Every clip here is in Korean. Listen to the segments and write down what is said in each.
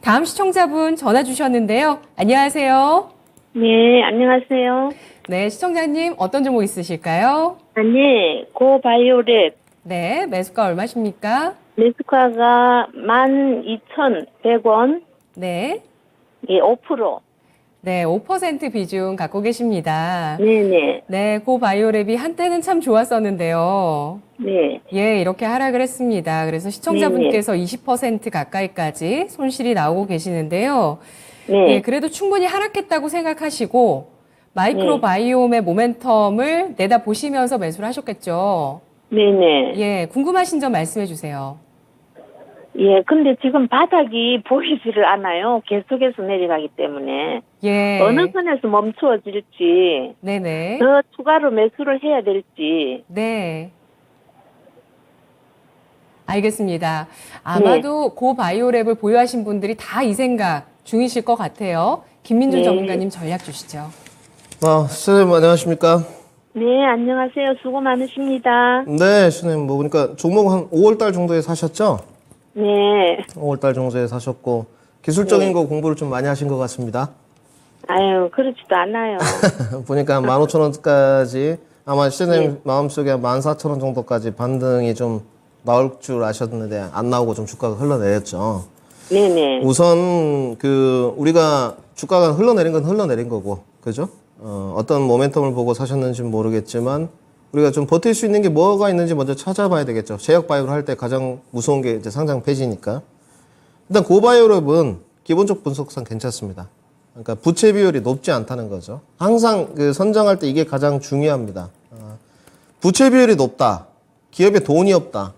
다음 시청자분 전화 주셨는데요. 안녕하세요. 네, 안녕하세요. 네, 시청자님 어떤 종목 있으실까요? 아, 네, 고바이오랩 네, 매수가 얼마십니까? 매수가가 12,100원, 네. 예, 5%. 네, 5% 비중 갖고 계십니다. 네네, 네, 고바이오랩이 한때는 참 좋았었는데요. 네, 예, 이렇게 하락을 했습니다. 그래서 시청자분께서 20% 가까이까지 손실이 나오고 계시는데요. 예, 네, 그래도 충분히 하락했다고 생각하시고 마이크로바이옴의 모멘텀을 내다 보시면서 매수를 하셨겠죠. 네네. 예, 궁금하신 점 말씀해 주세요. 예, 근데 지금 바닥이 보이지를 않아요. 계속해서 내려가기 때문에. 예. 어느 선에서 멈추어질지, 네네. 더 추가로 매수를 해야 될지. 네. 알겠습니다. 아마도 고 바이오랩을 보유하신 분들이 다 이 생각 중이실 것 같아요. 김민준 네. 전문가님 전략 주시죠. 아, 선생님 안녕하십니까? 네, 안녕하세요. 수고 많으십니다. 네, 선생님 뭐 보니까 종목 한 5월 달 정도에 사셨죠? 네. 5월 달 정도에 사셨고 기술적인 네. 거 공부를 좀 많이 하신 것 같습니다. 아유, 그렇지도 않아요. 보니까 한 15,000원까지 아마 시장님 네. 마음속에 한 14,000원 정도까지 반등이 좀 나올 줄 아셨는데 안 나오고 좀 주가가 흘러내렸죠. 네네. 우선 그 우리가 주가가 흘러내린 건 흘러내린 거고 그죠? 어, 어떤 모멘텀을 보고 사셨는지 는 모르겠지만 우리가 좀 버틸 수 있는 게 뭐가 있는지 먼저 찾아봐야 되겠죠. 제약 바이오를 할 때 가장 무서운 게 이제 상장 폐지니까. 일단 고바이오랩은 기본적 분석상 괜찮습니다. 그러니까 부채 비율이 높지 않다는 거죠. 항상 그 선정할 때 이게 가장 중요합니다. 어, 부채 비율이 높다. 기업에 돈이 없다.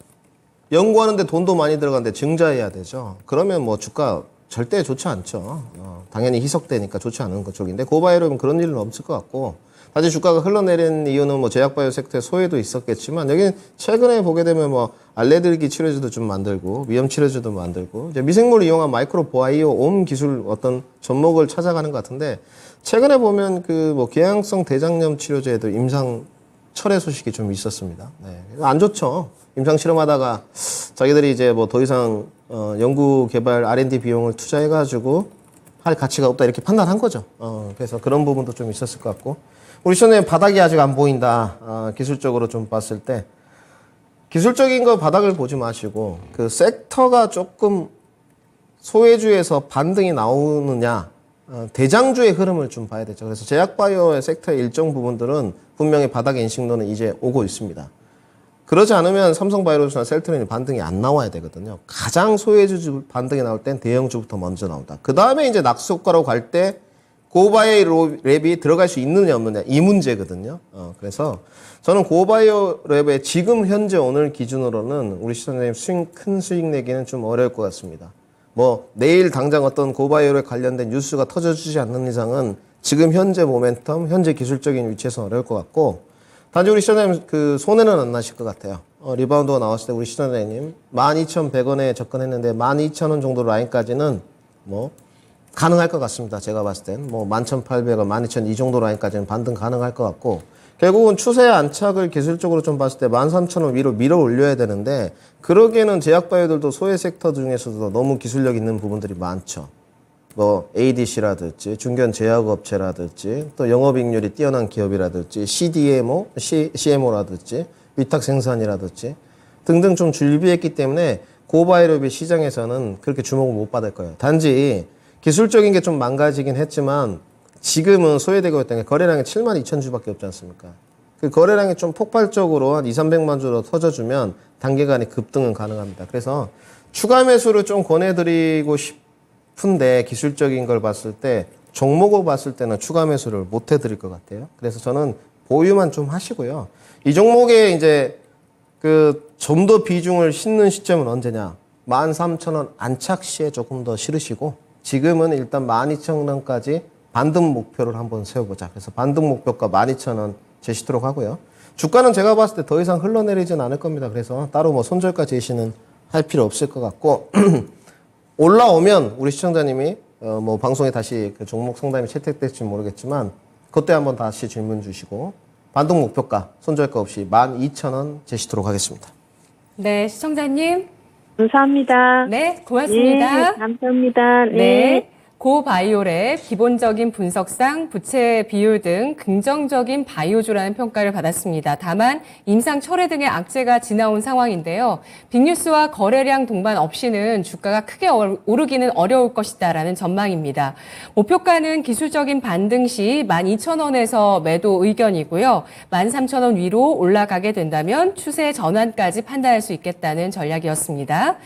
연구하는데 돈도 많이 들어가는데 증자해야 되죠. 그러면 뭐 주가 절대 좋지 않죠. 어, 당연히 희석되니까 좋지 않은 그쪽인데 고바이오는 그런 일은 없을 것 같고 다시 주가가 흘러내린 이유는 뭐 제약바이오 섹터의 소외도 있었겠지만 여기는 최근에 보게 되면 뭐 알레르기 치료제도 좀 만들고 위험 치료제도 만들고 이제 미생물을 이용한 마이크로 바이오 옴 기술 어떤 접목을 찾아가는 것 같은데 최근에 보면 그 뭐 궤양성 대장염 치료제도 임상 철회 소식이 좀 있었습니다. 네. 안 좋죠. 임상 실험하다가 자기들이 이제 뭐 더 이상 어, 연구 개발 R&D 비용을 투자해가지고 할 가치가 없다 이렇게 판단한 거죠. 어, 그래서 그런 부분도 좀 있었을 것 같고 우리 시장님 바닥이 아직 안 보인다. 아, 기술적으로 좀 봤을 때 기술적인 거 바닥을 보지 마시고 그 섹터가 조금 소외주에서 반등이 나오느냐 어, 대장주의 흐름을 좀 봐야 되죠. 그래서 제약바이오의 섹터의 일정 부분들은 분명히 바닥 인식론은 이제 오고 있습니다. 그러지 않으면 삼성바이오로스나 셀트린이 반등이 안 나와야 되거든요. 가장 소외주 반등이 나올 땐 대형주부터 먼저 나온다. 그 다음에 이제 낙수 효과로 갈 때 고바이오 랩이 들어갈 수 있느냐 없느냐 이 문제거든요. 어, 그래서 저는 고바이오 랩의 지금 현재 오늘 기준으로는 우리 시청자님 수익 큰 수익 내기는 좀 어려울 것 같습니다. 뭐 내일 당장 어떤 고바이오에 관련된 뉴스가 터져주지 않는 이상은 지금 현재 모멘텀, 현재 기술적인 위치에서 어려울 것 같고 단지 우리 시청자님 그 손해는 안 나실 것 같아요. 어, 리바운드가 나왔을 때 우리 시청자님 12,100원에 접근했는데 12,000원 정도 라인까지는 뭐 가능할 것 같습니다. 제가 봤을 땐. 뭐 11,800원, 12,000이 정도 라인까지는 반등 가능할 것 같고 결국은 추세 안착을 기술적으로 좀 봤을 때 13,000원 위로 밀어 올려야 되는데 그러기에는 제약바이오들도 소외 섹터 중에서도 너무 기술력 있는 부분들이 많죠. 뭐 ADC라든지 중견 제약업체라든지 또 영업이익률이 뛰어난 기업이라든지 CDMO, CMO라든지 위탁 생산이라든지 등등 좀 준비했기 때문에 고바이오비 시장에서는 그렇게 주목을 못 받을 거예요. 단지 기술적인 게 좀 망가지긴 했지만 지금은 소외되고 있던 게 거래량이 7만 2천 주밖에 없지 않습니까? 그 거래량이 좀 폭발적으로 한 2, 300만 주로 터져주면 단기간에 급등은 가능합니다. 그래서 추가 매수를 좀 권해드리고 싶은데 기술적인 걸 봤을 때 종목을 봤을 때는 추가 매수를 못 해드릴 것 같아요. 그래서 저는 보유만 좀 하시고요. 이 종목에 이제 그 좀 더 비중을 싣는 시점은 언제냐? 13,000원 안착 시에 조금 더 실으시고 지금은 일단 12,000원까지 반등 목표를 한번 세워보자. 그래서 반등 목표가 12,000원 제시도록 하고요. 주가는 제가 봤을 때 더 이상 흘러내리진 않을 겁니다. 그래서 따로 뭐 손절가 제시는 할 필요 없을 것 같고 올라오면 우리 시청자님이 어 뭐 방송에 다시 그 종목 상담이 채택될지 모르겠지만 그때 한번 다시 질문 주시고 반등 목표가 손절가 없이 12,000원 제시도록 하겠습니다. 네, 시청자님. 감사합니다. 네, 고맙습니다. 네, 감사합니다. 네. 네. 고바이올의 기본적인 분석상 부채 비율 등 긍정적인 바이오주라는 평가를 받았습니다. 다만 임상 철회 등의 악재가 지나온 상황인데요. 빅뉴스와 거래량 동반 없이는 주가가 크게 어- 오르기는 어려울 것이다라는 전망입니다. 목표가는 기술적인 반등 시 12,000원에서 매도 의견이고요. 13,000원 위로 올라가게 된다면 추세 전환까지 판단할 수 있겠다는 전략이었습니다.